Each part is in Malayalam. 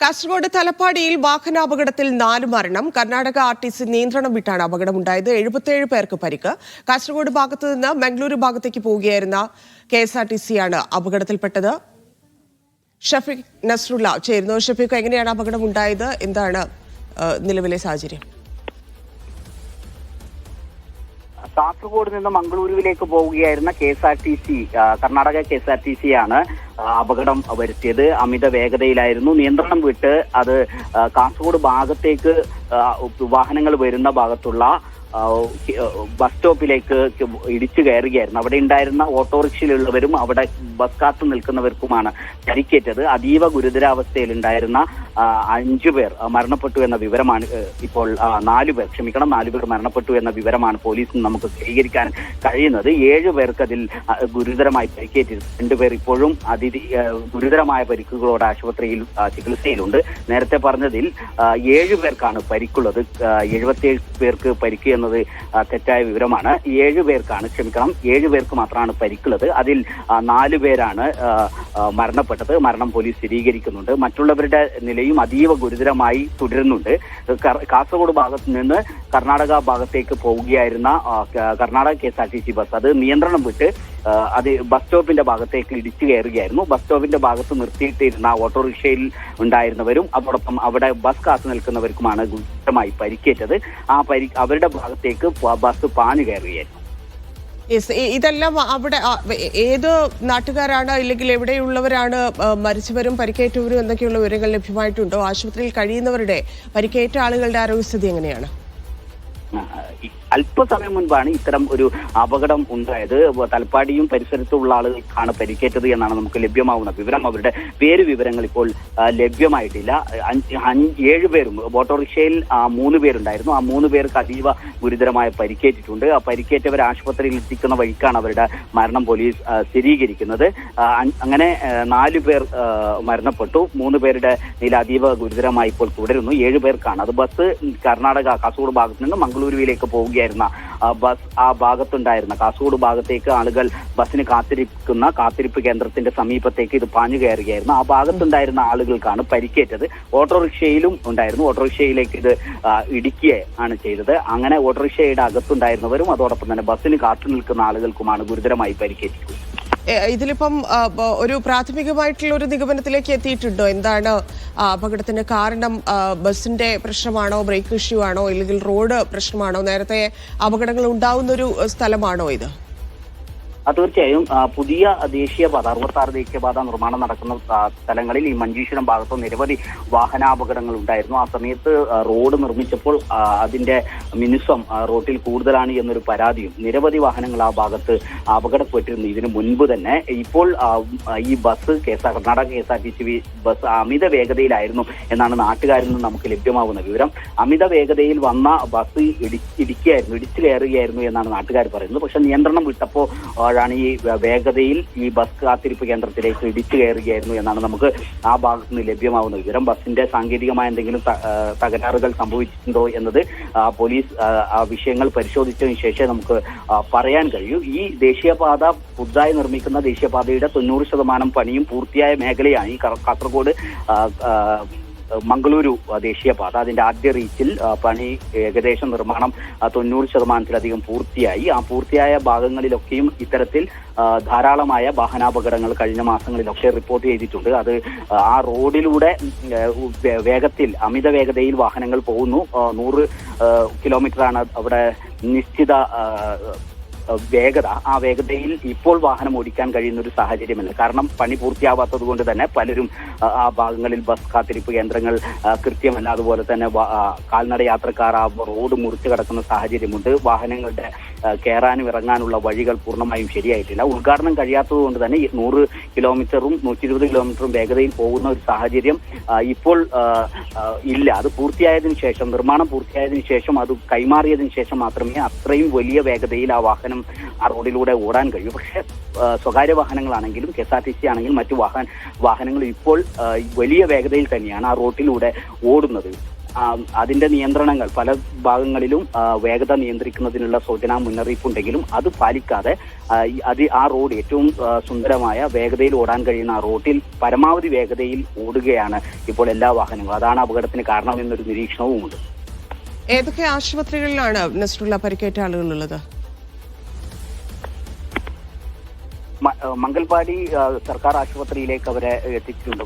കാസർഗോഡ് തലപ്പാടിയിൽ വാഹനാപകടത്തിൽ നാല് മരണം. കർണാടക ആർ ടി സി നിയന്ത്രണം വിട്ടാണ് അപകടമുണ്ടായത്. എഴുപത്തിയേഴ് പേർക്ക് പരിക്ക്. കാസർഗോഡ് ഭാഗത്ത് നിന്ന് മംഗളൂരു ഭാഗത്തേക്ക് പോവുകയായിരുന്ന കെ എസ് ആർ ടി സിയാണ് അപകടത്തിൽപ്പെട്ടത്. ഷഫീഖ് നസ്രുല്ല ചേരുന്നു. ഷഫീഖ് എങ്ങനെയാണ് അപകടം ഉണ്ടായത് എന്താണ് നിലവിലെ സാഹചര്യം? കാസർഗോഡ് നിന്ന് മംഗളൂരുവിലേക്ക് പോവുകയായിരുന്ന K S R T C Karnataka K S R T C ആണ് അപകടം വരുത്തിയത്. അമിത വേഗതയിലായിരുന്നു. നിയന്ത്രണം വിട്ട് അത് കാസർഗോഡ് ഭാഗത്തേക്ക് വാഹനങ്ങൾ വരുന്ന ഭാഗത്തുള്ള ബസ് സ്റ്റോപ്പിലേക്ക് ഇടിച്ചു കയറുകയായിരുന്നു. അവിടെ ഉണ്ടായിരുന്ന ഓട്ടോറിക്ഷയിലുള്ളവരും അവിടെ ബസ് കാത്തു നിൽക്കുന്നവർക്കുമാണ് പരിക്കേറ്റത്. അതീവ ഗുരുതരാവസ്ഥയിൽ ഉണ്ടായിരുന്ന അഞ്ചു പേർ മരണപ്പെട്ടു എന്ന വിവരമാണ് ഇപ്പോൾ നാലു പേർ ക്ഷമിക്കണം നാലു പേർ മരണപ്പെട്ടു എന്ന വിവരമാണ് പോലീസിന് നമുക്ക് സ്ഥിരീകരിക്കാൻ കഴിയുന്നത്. ഏഴു പേർക്ക് അതിൽ ഗുരുതരമായി പരിക്കേറ്റി രണ്ടുപേർ ഇപ്പോഴും അതി ഗുരുതരമായ പരിക്കുകളോടെ ആശുപത്രിയിൽ ചികിത്സയിലുണ്ട്. നേരത്തെ പറഞ്ഞതിൽ ഏഴു പേർക്കാണ് പരിക്കുള്ളത്. എഴുപത്തിയേഴ് പേർക്ക് പരിക്ക് എന്നത് ആ, തെറ്റായ വിവരമാണ്. ഏഴ് പേർക്കാണ് ക്ഷമിക്കണം ഏഴ് പേർക്ക് മാത്രമാണ് പരിക്കുള്ളത്. അതിൽ നാല് പേരാണ് മരണപ്പെട്ടത്. മരണം പോലീസ് സ്ഥിരീകരിക്കുന്നുണ്ട്. മറ്റുള്ളവരുടെ നിലയും അതീവ ഗുരുതരമായി തുടരുന്നുണ്ട്. കാസർഗോഡ് ഭാഗത്ത് നിന്ന് കർണാടക ഭാഗത്തേക്ക് പോവുകയായിരുന്ന Karnataka K S R T C bus. അത് നിയന്ത്രണം വിട്ട് അത് ബസ് സ്റ്റോപ്പിന്റെ ഭാഗത്തേക്ക് ഇടിച്ചു കയറുകയായിരുന്നു. ബസ് സ്റ്റോപ്പിന്റെ ഭാഗത്ത് നിർത്തിയിട്ടിരുന്ന ഓട്ടോറിക്ഷയിൽ ഉണ്ടായിരുന്നവരും അതോടൊപ്പം അവിടെ ബസ് കാത്തു നിൽക്കുന്നവർക്കുമാണ് ഗുരുതരമായി പരിക്കേറ്റത്. ആ പരി അവരുടെ ഭാഗത്തേക്ക് ബസ് പാഞ്ഞു കയറുകയായിരുന്നു. ഇതെല്ലാം അവിടെ ഏത് നാട്ടുകാരാണ് അല്ലെങ്കിൽ എവിടെയുള്ളവരാണ് മരിച്ചവരും പരിക്കേറ്റവരും എന്നൊക്കെയുള്ള വിവരങ്ങൾ ലഭ്യമായിട്ടുണ്ടോ? ആശുപത്രിയിൽ കഴിയുന്നവരുടെ പരിക്കേറ്റ ആളുകളുടെ ആരോഗ്യസ്ഥിതി എങ്ങനെയാണ്? അല്പസമയം മുൻപാണ് ഇത്തരം ഒരു അപകടം ഉണ്ടായത്. തലപ്പാടിയും പരിസരത്തുള്ള ആളുകൾക്കാണ് പരിക്കേറ്റത് എന്നാണ് നമുക്ക് ലഭ്യമാവുന്ന വിവരം. അവരുടെ പേര് വിവരങ്ങൾ ഇപ്പോൾ ലഭ്യമായിട്ടില്ല. ഏഴ് പേരും ഓട്ടോറിക്ഷയിൽ മൂന്ന് പേരുണ്ടായിരുന്നു. ആ മൂന്ന് പേർക്ക് അതീവ ഗുരുതരമായ പരിക്കേറ്റിട്ടുണ്ട്. ആ പരിക്കേറ്റവർ ആശുപത്രിയിൽ എത്തിക്കുന്ന വഴിക്കാണ് അവരുടെ മരണം പോലീസ് സ്ഥിരീകരിക്കുന്നത്. അങ്ങനെ നാല് പേർ മരണപ്പെട്ടു. മൂന്ന് പേരുടെ നില അതീവ ഗുരുതരമായി ഇപ്പോൾ തുടരുന്നു. ഏഴ് പേർക്കാണ്. അത് ബസ് കർണാടക കാസർഗോഡ് ഭാഗത്ത് നിന്ന് മംഗളൂരുവിലേക്ക് പോവുകയായിരുന്ന ബസ് ആ ഭാഗത്തുണ്ടായിരുന്ന കാസർഗോഡ് ഭാഗത്തേക്ക് ആളുകൾ ബസ്സിന് കാത്തിരിക്കുന്ന കാത്തിരിപ്പ് കേന്ദ്രത്തിന്റെ സമീപത്തേക്ക് ഇത് പാഞ്ഞു കയറുകയായിരുന്നു. ആ ഭാഗത്തുണ്ടായിരുന്ന ആളുകൾക്കാണ് പരിക്കേറ്റത്. ഓട്ടോറിക്ഷയിലും ഉണ്ടായിരുന്നു. ഓട്ടോറിക്ഷയിലേക്ക് ഇത് ഇടുക്കിയെ ആണ് ചെയ്തത്. അങ്ങനെ ഓട്ടോറിക്ഷയുടെ അകത്തുണ്ടായിരുന്നവരും അതോടൊപ്പം തന്നെ ബസ്സിന് കാത്തു നിൽക്കുന്ന ആളുകൾക്കുമാണ് ഗുരുതരമായി പരിക്കേറ്റത് ഏ, ഇതിലിപ്പം ഒരു പ്രാഥമികമായിട്ടുള്ള ഒരു നിഗമനത്തിലേക്ക് എത്തിയിട്ടുണ്ടോ? എന്താണ് അപകടത്തിന് കാരണം ബസിന്റെ പ്രശ്നമാണോ ബ്രേക്ക് ഇഷ്യൂ ആണോ ഇല്ലെങ്കിൽ റോഡ് പ്രശ്നമാണോ? നേരത്തെ അപകടങ്ങൾ ഉണ്ടാവുന്ന ഒരു സ്ഥലമാണോ ഇത്? തീർച്ചയായും പുതിയ ദേശീയപാത അറുപത്തി ആറ് ദേശീയപാത നിർമ്മാണം നടക്കുന്ന സ്ഥലങ്ങളിൽ ഈ മഞ്ചേശ്വരം ഭാഗത്ത് നിരവധി വാഹനാപകടങ്ങൾ ഉണ്ടായിരുന്നു. ആ സമയത്ത് റോഡ് നിർമ്മിച്ചപ്പോൾ അതിന്റെ മിനുസം റോട്ടിൽ കൂടുതലാണ് എന്നൊരു പരാതിയും നിരവധി വാഹനങ്ങൾ ആ ഭാഗത്ത് അപകടപ്പെട്ടിരുന്നു ഇതിനു മുൻപ് തന്നെ ഇപ്പോൾ ഈ bus K S R Karnataka K S R T C bus അമിത വേഗതയിലായിരുന്നു എന്നാണ് നാട്ടുകാരിൽ നിന്ന് നമുക്ക് ലഭ്യമാവുന്ന വിവരം. അമിത വേഗതയിൽ വന്ന ബസ് ഇടി ഇടിക്കുകയായിരുന്നു ഇടിച്ചു കയറുകയായിരുന്നു എന്നാണ് നാട്ടുകാർ പറയുന്നത്. പക്ഷെ നിയന്ത്രണം വിട്ടപ്പോൾ ആണ് ഈ വേഗതയിൽ ഈ ബസ് കാത്തിരിപ്പ് കേന്ദ്രത്തിലേക്ക് ഇടിച്ചു കയറുകയായിരുന്നു എന്നാണ് നമുക്ക് ആ ഭാഗത്ത് നിന്ന് ലഭ്യമാവുന്ന വിവരം ബസിന്റെ സാങ്കേതികമായ എന്തെങ്കിലും തകരാറുകൾ സംഭവിച്ചിട്ടുണ്ടോ എന്നത് പോലീസ് ആ, വിഷയങ്ങൾ പരിശോധിച്ചതിന് ശേഷം നമുക്ക് പറയാൻ കഴിയൂ. ഈ ദേശീയപാത പുതുതായി നിർമ്മിക്കുന്ന ദേശീയപാതയുടെ തൊണ്ണൂറ് ശതമാനം പണിയും പൂർത്തിയായ മേഖലയാണ് ഈ കാസർഗോഡ് മംഗളൂരു ദേശീയപാത. അതിന്റെ ആദ്യ റീച്ചിൽ പണി ഏകദേശം നിർമ്മാണം തൊണ്ണൂറ് ശതമാനത്തിലധികം പൂർത്തിയായി. ആ പൂർത്തിയായ ഭാഗങ്ങളിലൊക്കെയും ഇത്തരത്തിൽ ധാരാളമായ വാഹനാപകടങ്ങൾ കഴിഞ്ഞ മാസങ്ങളിലൊക്കെ റിപ്പോർട്ട് ചെയ്തിട്ടുണ്ട്. അത് ആ റോഡിലൂടെ വേഗത്തിൽ അമിത വേഗതയിൽ വാഹനങ്ങൾ പോകുന്നു. നൂറ് കിലോമീറ്ററാണ് അവിടെ നിശ്ചിത വേഗത ആ വേഗതയിൽ ഇപ്പോൾ വാഹനം ഓടിക്കാൻ കഴിയുന്ന ഒരു സാഹചര്യമല്ല. കാരണം പണി പൂർത്തിയാവാത്തത് കൊണ്ട് തന്നെ പലരും ആ, ഭാഗങ്ങളിൽ ബസ് കാത്തിരിപ്പ് കേന്ദ്രങ്ങൾ കൃത്യമല്ല. അതുപോലെ തന്നെ കാൽനട യാത്രക്കാർ ആ റോഡ് മുറിച്ചു കിടക്കുന്ന സാഹചര്യമുണ്ട്. വാഹനങ്ങളുടെ കയറാനും ഇറങ്ങാനുള്ള വഴികൾ പൂർണമായും ശരിയായിട്ടില്ല. ഉദ്ഘാടനം കഴിയാത്തത് കൊണ്ട് തന്നെ നൂറ് കിലോമീറ്ററും നൂറ്റി ഇരുപത് കിലോമീറ്ററും വേഗതയിൽ പോകുന്ന ഒരു സാഹചര്യം ഇപ്പോൾ ഇല്ല. അത് പൂർത്തിയായതിനു ശേഷം നിർമ്മാണം പൂർത്തിയായതിനു ശേഷം അത് കൈമാറിയതിനു ശേഷം മാത്രമേ അത്രയും വലിയ വേഗതയിൽ ആ വാഹനം ആ റോഡിലൂടെ ഓടാൻ കഴിയും. പക്ഷേ സ്വകാര്യ വാഹനങ്ങളാണെങ്കിലും K S R T C ആണെങ്കിലും മറ്റു വാഹന വാഹനങ്ങൾ ഇപ്പോൾ വലിയ വേഗതയിൽ തന്നെയാണ് ആ റോഡിലൂടെ ഓടുന്നത്. അതിന്റെ നിയന്ത്രണങ്ങൾ പല ഭാഗങ്ങളിലും വേഗത നിയന്ത്രിക്കുന്നതിനുള്ള സൂചനാ മുന്നറിയിപ്പുണ്ടെങ്കിലും അത് പാലിക്കാതെ അത് ആ റോഡ് ഏറ്റവും സുന്ദരമായ വേഗതയിൽ ഓടാൻ കഴിയുന്ന ആ റോഡിൽ പരമാവധി വേഗതയിൽ ഓടുകയാണ് ഇപ്പോൾ എല്ലാ വാഹനങ്ങളും. അതാണ് അപകടത്തിന് കാരണം എന്നൊരു നിരീക്ഷണവുമുണ്ട്. ഏതൊക്കെ ആശുപത്രികളിലാണ് നസ്രുള്ള പരിക്കേറ്റ ആളുകളുള്ളത് മംഗൽപാടി സർക്കാർ ആശുപത്രിയിലേക്ക് അവരെ എത്തിച്ചിട്ടുണ്ട്.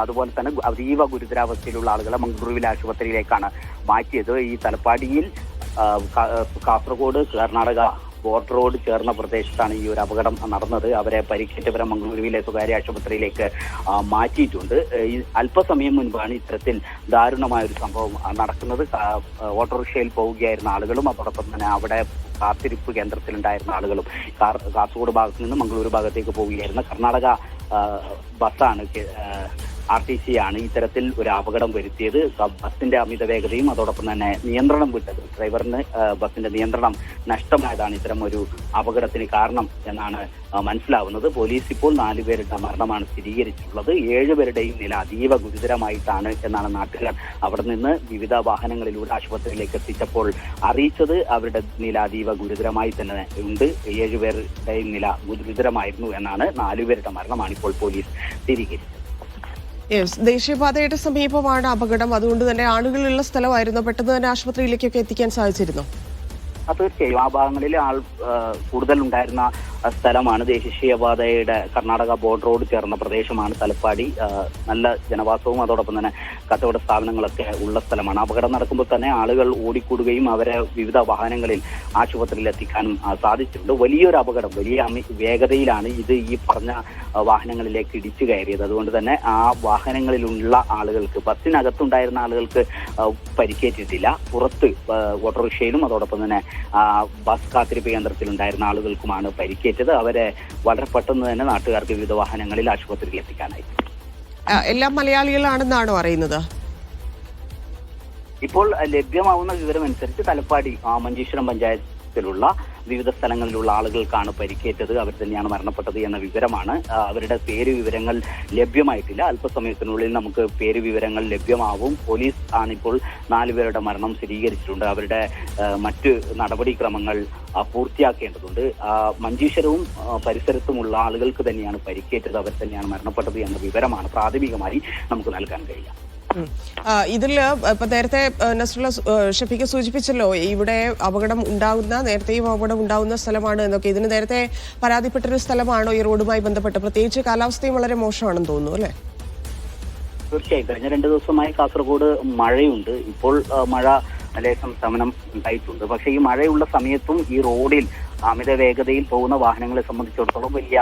അതുപോലെ തന്നെ അതീവ ഗുരുതരാവസ്ഥയിലുള്ള ആളുകളെ മംഗളൂരുവിലെ ആശുപത്രിയിലേക്കാണ് മാറ്റിയത്. ഈ തലപ്പാടിയിൽ കാസർഗോഡ് കർണാടക ബോർഡറോട് ചേർന്ന പ്രദേശത്താണ് ഈ ഒരു അപകടം നടന്നത്. അവരെ പരിക്കേറ്റവരെ മംഗളൂരുവിലെ സ്വകാര്യ ആശുപത്രിയിലേക്ക് മാറ്റിയിട്ടുണ്ട്. അല്പസമയം മുൻപാണ് ഇത്തരത്തിൽ ദാരുണമായ ഒരു സംഭവം നടക്കുന്നത്. ഓട്ടോറിക്ഷയിൽ പോവുകയായിരുന്ന ആളുകളും അതോടൊപ്പം തന്നെ അവിടെ കാത്തിരിപ്പ് കേന്ദ്രത്തിലുണ്ടായിരുന്ന ആളുകളും കാസർഗോഡ് ഭാഗത്ത് നിന്ന് മംഗളൂരു ഭാഗത്തേക്ക് പോവുകയായിരുന്ന കർണാടക ബസ്സാണ് ആർ ടി സി ആണ് ഇത്തരത്തിൽ ഒരു അപകടം വരുത്തിയത്. ബസ്സിന്റെ അമിത വേഗതയും അതോടൊപ്പം തന്നെ നിയന്ത്രണം വിട്ടത്. ഡ്രൈവറിന് ബസ്സിന്റെ നിയന്ത്രണം നഷ്ടമായതാണ് ഇത്തരം ഒരു അപകടത്തിന് കാരണം എന്നാണ് മനസ്സിലാവുന്നത്. പോലീസ് ഇപ്പോൾ നാലുപേരുടെ മരണമാണ് സ്ഥിരീകരിച്ചിട്ടുള്ളത്. ഏഴുപേരുടെയും നില അതീവ ഗുരുതരമായിട്ടാണ് എന്നാണ് നാട്ടുകാർ അവിടെ നിന്ന് വിവിധ വാഹനങ്ങളിലൂടെ ആശുപത്രിയിലേക്ക് എത്തിച്ചപ്പോൾ അറിയിച്ചത്. അവരുടെ നില അതീവ ഗുരുതരമായി തന്നെ ഉണ്ട്. ഏഴുപേരുടെയും നില ഗുരുതരമായിരുന്നു എന്നാണ് നാലുപേരുടെ മരണമാണ് ഇപ്പോൾ പോലീസ് സ്ഥിരീകരിച്ചത്. യെസ് ദേശീയപാതയുടെ സമീപമാണ് അപകടം. അതുകൊണ്ട് തന്നെ ആളുകളുള്ള സ്ഥലമായിരുന്നു പെട്ടെന്ന് തന്നെ ആശുപത്രിയിലേക്കൊക്കെ എത്തിക്കാൻ സാധിച്ചിരുന്നു. തീർച്ചയായും ആ ഭാഗങ്ങളിൽ ആൾ കൂടുതൽ ഉണ്ടായിരുന്ന സ്ഥലമാണ്. ദേശീയപാതയുടെ കർണാടക ബോർഡറോട് ചേർന്ന പ്രദേശമാണ് തലപ്പാടി. നല്ല ജനവാസവും അതോടൊപ്പം തന്നെ കച്ചവട സ്ഥാപനങ്ങളൊക്കെ ഉള്ള സ്ഥലമാണ്. അപകടം നടക്കുമ്പോൾ തന്നെ ആളുകൾ ഓടിക്കൂടുകയും അവരെ വിവിധ വാഹനങ്ങളിൽ ആശുപത്രിയിൽ എത്തിക്കാനും സാധിച്ചിട്ടുണ്ട്. വലിയൊരു അപകടം വലിയ വേഗതയിലാണ് ഇത് ഈ പറഞ്ഞ വാഹനങ്ങളിലേക്ക് ഇടിച്ചു കയറിയത്. അതുകൊണ്ട് തന്നെ ആ വാഹനങ്ങളിലുള്ള ആളുകൾക്ക് ബസ്സിനകത്തുണ്ടായിരുന്ന ആളുകൾക്ക് പരിക്കേറ്റിട്ടില്ല. പുറത്ത് ഓട്ടോറിക്ഷയിലും അതോടൊപ്പം തന്നെ ബസ് കാത്തിരിപ്പ് കേന്ദ്രത്തിലുണ്ടായിരുന്ന ആളുകൾക്കുമാണ് പരിക്കേറ്റത്. അവരെ വളരെ പെട്ടെന്ന് തന്നെ നാട്ടുകാർക്ക് വിവിധ വാഹനങ്ങളിൽ ആശുപത്രിയിൽ എത്തിക്കാനായി. എല്ലാ മലയാളികളാണെന്നാണോ അറിയുന്നത്? ഇപ്പോൾ ലഭ്യമാവുന്ന വിവരമനുസരിച്ച് തലപ്പാടി മഞ്ചേശ്വരം മഞ്ചേശ്വരം പഞ്ചായത്തിലുള്ള വിവിധ സ്ഥലങ്ങളിലുള്ള ആളുകൾക്കാണ് പരിക്കേറ്റത്. അവർ തന്നെയാണ് മരണപ്പെട്ടത് എന്ന വിവരമാണ്. അവരുടെ പേര് വിവരങ്ങൾ ലഭ്യമായിട്ടില്ല. അല്പസമയത്തിനുള്ളിൽ നമുക്ക് പേര് വിവരങ്ങൾ ലഭ്യമാവും. പോലീസ് ആണിപ്പോൾ നാലുപേരുടെ മരണം സ്ഥിരീകരിച്ചിട്ടുണ്ട്. അവരുടെ മറ്റ് നടപടിക്രമങ്ങൾ പൂർത്തിയാക്കേണ്ടതുണ്ട്. മഞ്ചീശ്വരവും പരിസരത്തുമുള്ള ആളുകൾക്ക് തന്നെയാണ് പരിക്കേറ്റത്. അവർ തന്നെയാണ് മരണപ്പെട്ടത് എന്ന വിവരമാണ് പ്രാഥമികമായി നമുക്ക് നൽകാൻ കഴിയുക. ഇതിൽ ഇപ്പൊ നേരത്തെ നസ്രുള്ള ഷഫീഖ് സൂചിപ്പിച്ചല്ലോ ഇവിടെ അപകടം ഉണ്ടാകുന്ന നേരത്തെയും അപകടം ഉണ്ടാകുന്ന സ്ഥലമാണ് എന്നൊക്കെ. ഇതിന് നേരത്തെ പരാതിപ്പെട്ടൊരു സ്ഥലമാണോ ഈ റോഡുമായി ബന്ധപ്പെട്ട്? പ്രത്യേകിച്ച് കാലാവസ്ഥയും വളരെ മോശമാണെന്ന് തോന്നുന്നു അല്ലെ? തീർച്ചയായും. കഴിഞ്ഞ രണ്ട് ദിവസമായി കാസർഗോഡ് മഴയുണ്ട്. ഇപ്പോൾ മഴ ലേശം ശമനം ഉണ്ടായിട്ടുണ്ട്. പക്ഷേ ഈ മഴയുള്ള സമയത്തും ഈ റോഡിൽ അമിത വേഗതയിൽ പോകുന്ന വാഹനങ്ങളെ സംബന്ധിച്ചിടത്തോളം വലിയ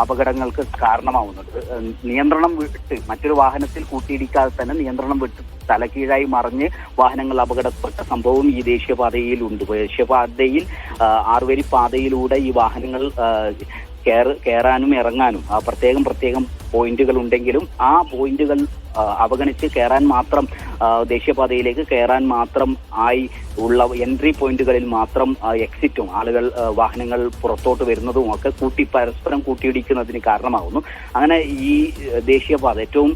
അപകടങ്ങൾക്ക് കാരണമാവുന്നത് നിയന്ത്രണം വിട്ട് മറ്റൊരു വാഹനത്തിൽ കൂട്ടിയിടിക്കാതെ തന്നെ നിയന്ത്രണം വിട്ട് തലകീഴായി മറിഞ്ഞ് വാഹനങ്ങൾ അപകടപ്പെട്ട സംഭവം ഈ ദേശീയപാതയിലുണ്ട്. ദേശീയപാതയിൽ ആറുവരി പാതയിലൂടെ ഈ വാഹനങ്ങൾ കയറാനും ഇറങ്ങാനും പ്രത്യേകം പ്രത്യേകം പോയിന്റുകൾ ഉണ്ടെങ്കിലും ആ പോയിന്റുകൾ അവഗണിച്ച് കയറാൻ മാത്രം ദേശീയപാതയിലേക്ക് കയറാൻ മാത്രം ആയി ഉള്ള എൻട്രി പോയിന്റുകളിൽ മാത്രം എക്സിറ്റും ആളുകൾ വാഹനങ്ങൾ പുറത്തോട്ട് വരുന്നതും ഒക്കെ കൂട്ടി പരസ്പരം കൂട്ടിയിടിക്കുന്നതിന് കാരണമാകുന്നു അങ്ങനെ ഈ ദേശീയപാത ഏറ്റവും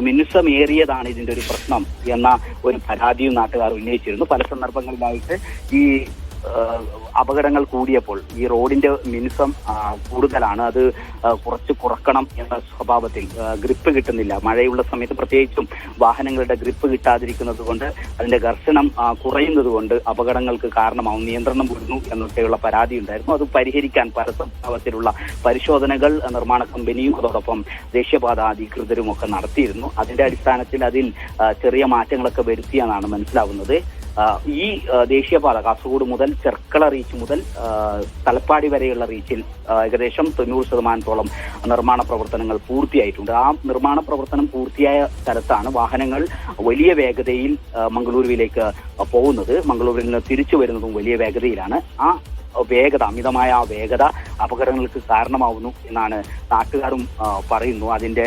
മിനുസമേറിയതാണ് ഇതിന്റെ ഒരു പ്രശ്നം എന്ന ഒരു പരാതിയും നാട്ടുകാർ ഉന്നയിച്ചിരുന്നു. പല സന്ദർഭങ്ങളിലായിട്ട് ഈ അപകടങ്ങൾ കൂടിയപ്പോൾ ഈ റോഡിന്റെ മിനുസം കൂടുതലാണ്. അത് കുറച്ച് കുറക്കണം എന്ന സ്വഭാവത്തിൽ ഗ്രിപ്പ് കിട്ടുന്നില്ല. മഴയുള്ള സമയത്ത് പ്രത്യേകിച്ചും വാഹനങ്ങളുടെ ഗ്രിപ്പ് കിട്ടാതിരിക്കുന്നത് കൊണ്ട് അതിന്റെ ഘർഷണം കുറയുന്നത് കൊണ്ട് അപകടങ്ങൾക്ക് കാരണമാവും. നിയന്ത്രണം വിടുന്നു എന്നൊക്കെയുള്ള പരാതി ഉണ്ടായിരുന്നു. അത് പരിഹരിക്കാൻ പല സ്വഭാവത്തിലുള്ള പരിശോധനകൾ നിർമ്മാണ കമ്പനിയും അതോടൊപ്പം ദേശീയപാത അധികൃതരും ഒക്കെ നടത്തിയിരുന്നു. അതിന്റെ അടിസ്ഥാനത്തിൽ അതിൽ ചെറിയ മാറ്റങ്ങളൊക്കെ വരുത്തിയെന്നാണ് മനസ്സിലാവുന്നത്. ഈ ദേശീയപാത കാസർഗോഡ് മുതൽ ചെർക്കള റീച്ച് മുതൽ തലപ്പാടി വരെയുള്ള റീച്ചിൽ ഏകദേശം തൊണ്ണൂറ് ശതമാനത്തോളം നിർമ്മാണ പ്രവർത്തനങ്ങൾ പൂർത്തിയായിട്ടുണ്ട്. ആ നിർമ്മാണ പ്രവർത്തനം പൂർത്തിയായ സ്ഥലത്താണ് വാഹനങ്ങൾ വലിയ വേഗതയിൽ മംഗളൂരുവിലേക്ക് പോകുന്നത്. മംഗളൂരിൽ നിന്ന് തിരിച്ചു വരുന്നതും വലിയ വേഗതയിലാണ്. ആ വേഗത അമിതമായ ആ വേഗത അപകടങ്ങൾക്ക് കാരണമാവുന്നു എന്നാണ് നാട്ടുകാരും പറയുന്നു. അതിന്റെ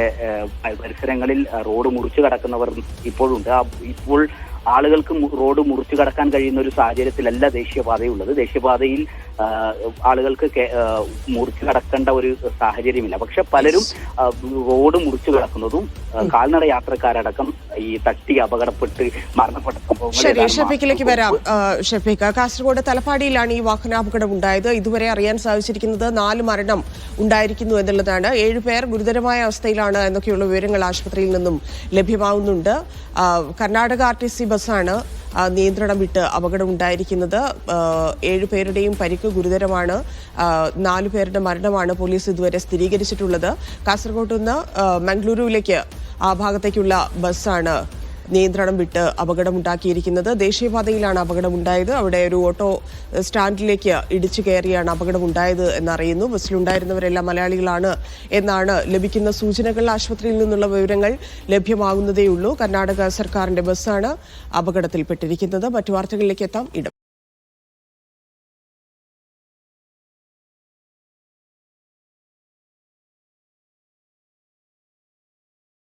പരിസരങ്ങളിൽ റോഡ് മുറിച്ചു കടക്കുന്നവർ ഇപ്പോഴുണ്ട്. ഇപ്പോൾ ആളുകൾക്ക് റോഡ് മുറിച്ചു കടക്കാൻ കഴിയുന്ന ഒരു സാഹചര്യത്തിലല്ല ദേശീയപാതയുള്ളത്. ദേശീയപാതയിൽ ആളുകൾക്ക് മുറിച്ചു കടക്കേണ്ട ഒരു സാഹചര്യമില്ല. പക്ഷെ പലരും റോഡ് മുറിച്ചു കടക്കുന്നതും കാൽനട യാത്രക്കാരടക്കം ഈ തട്ടി അപകടപ്പെട്ട് മരണപ്പെട്ട ശരി ഷഫീഖിലേക്ക് വരാം. ഷഫീഖ് കാസർഗോഡ് തലപ്പാടിയിലാണ് ഈ വാഹനാപകടം ഉണ്ടായത്. ഇതുവരെ അറിയാൻ സാധിച്ചിരിക്കുന്നത് നാല് മരണം ഉണ്ടായിരിക്കുന്നു എന്നുള്ളതാണ്. ഏഴുപേർ ഗുരുതരമായ അവസ്ഥയിലാണ് എന്നൊക്കെയുള്ള വിവരങ്ങൾ ആശുപത്രിയിൽ നിന്നും ലഭ്യമാവുന്നുണ്ട്. കർണാടക ആർ ടി സി ബസ്സാണ് നിയന്ത്രണം വിട്ട് അപകടം ഉണ്ടായിരിക്കുന്നത്. ഏഴുപേരുടെയും പരിക്ക് ഗുരുതരമാണ്. നാലു പേരുടെ മരണമാണ് പോലീസ് ഇതുവരെ സ്ഥിരീകരിച്ചിട്ടുള്ളത്. കാസർഗോഡ് നിന്ന് മംഗളൂരുവിലേക്ക് ആ ഭാഗത്തേക്കുള്ള ബസ്സാണ് നിയന്ത്രണം വിട്ട് അപകടമുണ്ടാക്കിയിരിക്കുന്നത്. ദേശീയപാതയിലാണ് അപകടമുണ്ടായത്. അവിടെ ഒരു ഓട്ടോ സ്റ്റാൻഡിലേക്ക് ഇടിച്ചു കയറിയാണ് അപകടമുണ്ടായത് എന്നറിയുന്നു. ബസ്സിലുണ്ടായിരുന്നവരെല്ലാം മലയാളികളാണ് എന്നാണ് ലഭിക്കുന്ന സൂചനകൾ. ആശുപത്രിയിൽ നിന്നുള്ള വിവരങ്ങൾ ലഭ്യമാകുന്നതേയുള്ളൂ. കർണാടക സർക്കാരിന്റെ ബസ്സാണ് അപകടത്തിൽപ്പെട്ടിരിക്കുന്നത്. മറ്റു വാർത്തകളിലേക്ക് എത്താം. ഇടം